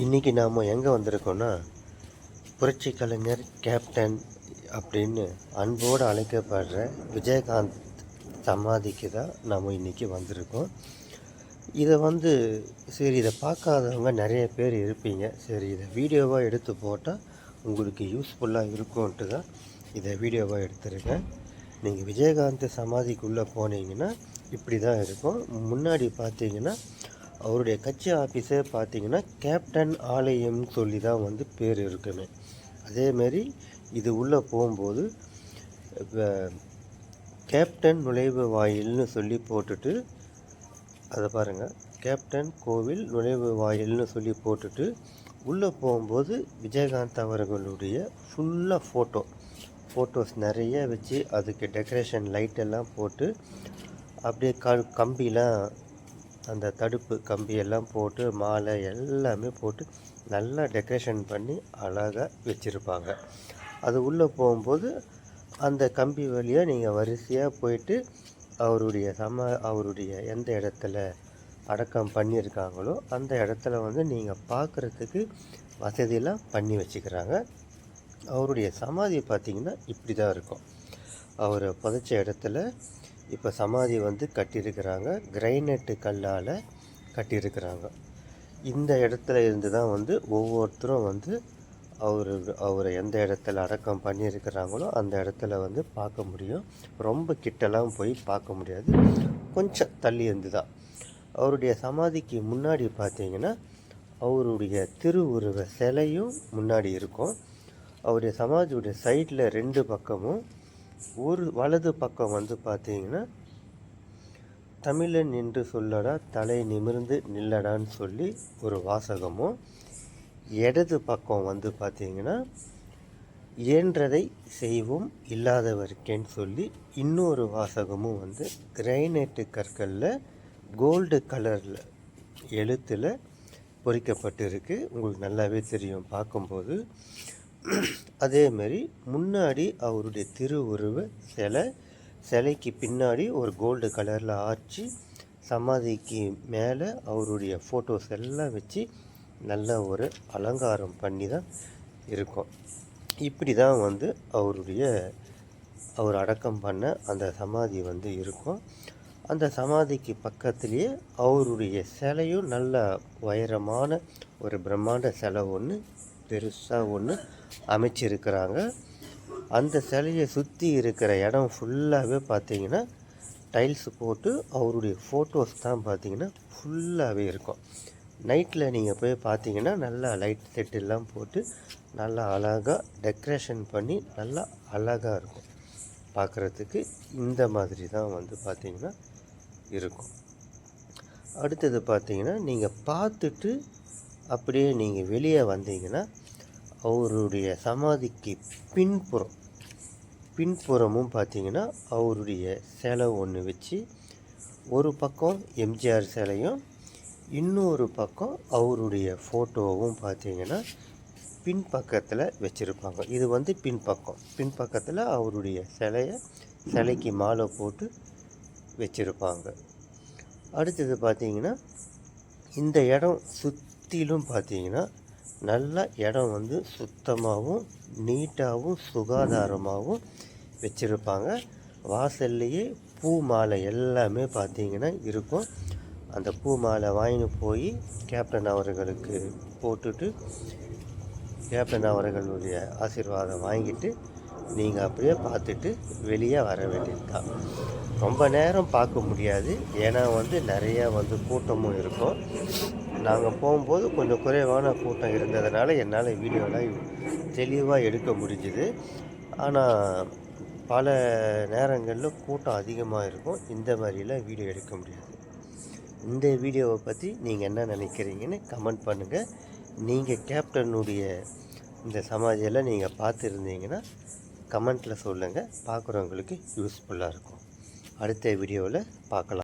இன்றைக்கி நாம் எங்கே வந்திருக்கோன்னா புரட்சி கலைஞர் கேப்டன் அப்படின்னு அன்போடு அழைக்கப்படுற விஜயகாந்த் சமாதிக்கு தான் நாம் இன்றைக்கி வந்திருக்கோம். இதை வந்து சரி இதை பார்க்காதவங்க நிறைய பேர் இருப்பீங்க. சரி இதை வீடியோவாக எடுத்து போட்டால் உங்களுக்கு யூஸ்ஃபுல்லாக இருக்கும்ன்ட்டு தான் இதை வீடியோவாக எடுத்திருக்கேன். நீங்கள் விஜயகாந்த் சமாதிக்குள்ளே போனீங்கன்னா இப்படி தான் இருக்கும். முன்னாடி பார்த்தீங்கன்னா அவருடைய கட்சி ஆஃபீஸே பார்த்தீங்கன்னா கேப்டன் ஆலயம்னு சொல்லி தான் வந்து பேர் இருக்குமே அதேமாரி இது உள்ளே போகும்போது கேப்டன் நுழைவு வாயில்னு சொல்லி போட்டுட்டு அதை பாருங்கள் கேப்டன் கோவில் நுழைவு வாயில்னு சொல்லி போட்டுட்டு உள்ளே போகும்போது விஜயகாந்த் அவர்களுடைய ஃபுல்லாக ஃபோட்டோ ஃபோட்டோஸ் நிறைய வச்சு அதுக்கு டெக்கரேஷன் லைட் எல்லாம் போட்டு அப்படியே க கம்பிலாம் அந்த தடுப்பு கம்பியெல்லாம் போட்டு மாலை எல்லாமே போட்டு நல்லா டெக்கரேஷன் பண்ணி அழகாக வச்சுருப்பாங்க. அது உள்ளே போகும்போது அந்த கம்பி வழியாக நீங்கள் வரிசையாக போயிட்டு அவருடைய சம அவருடைய எந்த இடத்துல அடக்கம் பண்ணியிருக்காங்களோ அந்த இடத்துல வந்து நீங்கள் பார்க்குறதுக்கு வசதியெல்லாம் பண்ணி வச்சுக்கிறாங்க. அவருடைய சமாதி பார்த்திங்கன்னா இப்படி தான் இருக்கும். அவர் புதைச்ச இடத்துல இப்போ சமாதி வந்து கட்டியிருக்கிறாங்க. கிரைனட்டு கல்லால் கட்டியிருக்கிறாங்க. இந்த இடத்துல இருந்து தான் வந்து ஒவ்வொருத்தரும் வந்து அவர் அவரை எந்த இடத்துல அடக்கம் பண்ணியிருக்கிறாங்களோ அந்த இடத்துல வந்து பார்க்க முடியும். ரொம்ப கிட்டலாம் போய் பார்க்க முடியாது. கொஞ்சம் தள்ளி இருந்து தான் அவருடைய சமாதிக்கு முன்னாடி பார்த்தீங்கன்னா அவருடைய திருவுருவ சிலையும் முன்னாடி இருக்கும். அவருடைய சமாதியுடைய சைடில் ரெண்டு பக்கமும் ஒரு வலது பக்கம் வந்து பார்த்தீங்கன்னா தமிழன் என்று சொல்லடா தலை நிமிர்ந்து நில்லடான்னு சொல்லி ஒரு வாசகமும் இடது பக்கம் வந்து பார்த்தீங்கன்னா இயன்றதை செய்வோம் இல்லாதவருக்கேன்னு சொல்லி இன்னொரு வாசகமும் வந்து கிரைனைட்டு கற்களில் கோல்டு கலரில் எழுத்தில் பொறிக்கப்பட்டிருக்கு. உங்களுக்கு நல்லாவே தெரியும். பார்க்கும்போது அதே மாதிரி முன்னாடி அவருடைய திருவுருவ சிலை சிலைக்கு பின்னாடி ஒரு கோல்டு கலரில் ஆச்சு சமாதிக்கு மேலே அவருடைய ஃபோட்டோஸ் எல்லாம் வச்சு நல்ல ஒரு அலங்காரம் பண்ணி தான் இருக்கும். இப்படி தான் வந்து அவருடைய அவர் அடக்கம் பண்ண அந்த சமாதி வந்து இருக்கும். அந்த சமாதிக்கு பக்கத்துலேயே அவருடைய சிலையும் நல்ல உயரமான ஒரு பிரம்மாண்ட சிலை ஒன்று பெருசாக ஒன்று அமைச்சிருக்கிறாங்க. அந்த சிலையை சுற்றி இருக்கிற இடம் ஃபுல்லாகவே பார்த்தீங்கன்னா டைல்ஸ் போட்டு அவருடைய ஃபோட்டோஸ் தான் பார்த்தீங்கன்னா ஃபுல்லாகவே இருக்கும். நைட்டில் நீங்கள் போய் பார்த்தீங்கன்னா நல்லா லைட் செட் எல்லாம் போட்டு நல்லா அழகாக டெக்கரேஷன் பண்ணி நல்லா அழகாக இருக்கும். பார்க்குறதுக்கு இந்த மாதிரி தான் வந்து பார்த்திங்கன்னா இருக்கும். அடுத்தது பார்த்தீங்கன்னா நீங்கள் பார்த்துட்டு அப்படியே நீங்கள் வெளியே வந்தீங்கன்னா அவருடைய சமாதிக்கு பின்புறம் பின்புறமும் பார்த்திங்கன்னா அவருடைய சிலை ஒன்று வச்சு ஒரு பக்கம் எம்ஜிஆர் சிலையும் இன்னொரு பக்கம் அவருடைய ஃபோட்டோவும் பார்த்தீங்கன்னா பின்பக்கத்தில் வச்சுருப்பாங்க. இது வந்து பின்பக்கம். பின்பக்கத்தில் அவருடைய சிலையை சிலைக்கு மாலை போட்டு வச்சுருப்பாங்க. அடுத்தது பார்த்தீங்கன்னா இந்த இடம் சுற்றிலும் பார்த்தீங்கன்னா நல்ல இடம் வந்து சுத்தமாகவும் நீட்டாகவும் சுகாதாரமாகவும் வச்சுருப்பாங்க. வாசல்லையே பூ மாலை எல்லாமே பார்த்தீங்கன்னா இருக்கும். அந்த பூ மாலை வாங்கிட்டு போய் கேப்டன் அவர்களுக்கு போட்டுட்டு கேப்டன் அவர்களுடைய ஆசீர்வாதம் வாங்கிட்டு நீங்கள் அப்படியே பார்த்துட்டு வெளியே வர வேண்டியது தான் ரொம்ப நேரம் பார்க்க முடியாது. ஏன்னா வந்து நிறையா வந்து கூட்டமும் இருக்கும். நாங்கள் போகும்போது கொஞ்சம் குறைவான கூட்டம் இருந்ததுனால என்னால் வீடியோலாம் தெளிவாக எடுக்க முடிஞ்சுது. ஆனால் பல நேரங்களில் கூட்டம் அதிகமாக இருக்கும். இந்த மாதிரிலாம் வீடியோ எடுக்க முடியாது. இந்த வீடியோவை பற்றி நீங்கள் என்ன நினைக்கிறீங்கன்னு கமெண்ட் பண்ணுங்கள் நீங்கள் கேப்டனுடைய இந்த சமாதியெல்லாம் நீங்கள் பார்த்துருந்தீங்கன்னா கமெண்ட்டில் சொல்லுங்கள் பார்க்குறவங்களுக்கு யூஸ்ஃபுல்லாக இருக்கும். அடுத்த வீடியோவில் பார்க்கலாம்.